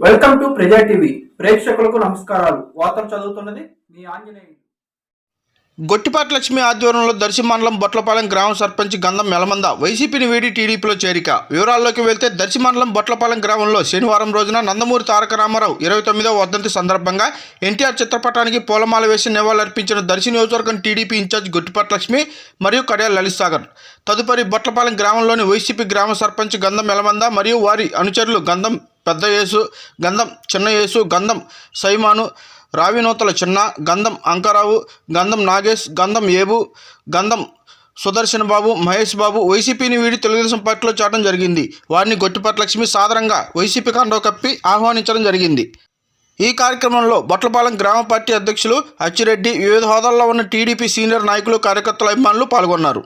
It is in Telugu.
వెల్కమ్ టు ప్రజా టీవీ. ప్రేక్షకులకు నమస్కారాలు. వార్తలు చదువుతున్నది మీ ఆంజనేయులు. గొట్టిపాటి లక్ష్మి ఆధ్వర్యంలో దర్శి మండలం బొట్లపాలెం గ్రామ సర్పంచ్ గంధం మెలమంద వైసీపీని వీడి టీడీపీలో చేరిక. వివరాల్లోకి వెళ్తే దర్శి మండలం బొట్లపాలెం గ్రామంలో శనివారం రోజున నందమూరి తారక రామారావు ఇరవై తొమ్మిదవ వర్ధంతి సందర్భంగా ఎన్టీఆర్ చిత్రపటానికి పూలమాల వేసి నివాళులర్పించిన దర్శి నియోజకవర్గం టీడీపీ ఇన్ఛార్జ్ గొట్టిపాటి లక్ష్మి మరియు కడియాల లలిత్ సాగర్ తదుపరి బొట్లపాలెం గ్రామంలోని వైసీపీ గ్రామ సర్పంచ్ గంధం మెలమంద మరియు వారి అనుచరులు గంధం పెద్ద యేసు గంధం చిన్న యేసు గంధం సైమాను రావినూతల చిన్న గంధం అంకారావు గంధం నాగేష్ గంధం ఏబు గంధం సుదర్శన్ బాబు మహేష్ బాబు వైసీపీని వీడి తెలుగుదేశం పార్టీలో చేరడం జరిగింది. వారిని గొట్టిపాటి లక్ష్మి సాదరంగా వైసీపీ కండవ కప్పి ఆహ్వానించడం జరిగింది. ఈ కార్యక్రమంలో బొట్లపాలెం గ్రామ పార్టీ అధ్యక్షులు అచ్చిరెడ్డి వివిధ హోదాల్లో ఉన్న టీడీపీ సీనియర్ నాయకులు కార్యకర్తల అభిమానులు పాల్గొన్నారు.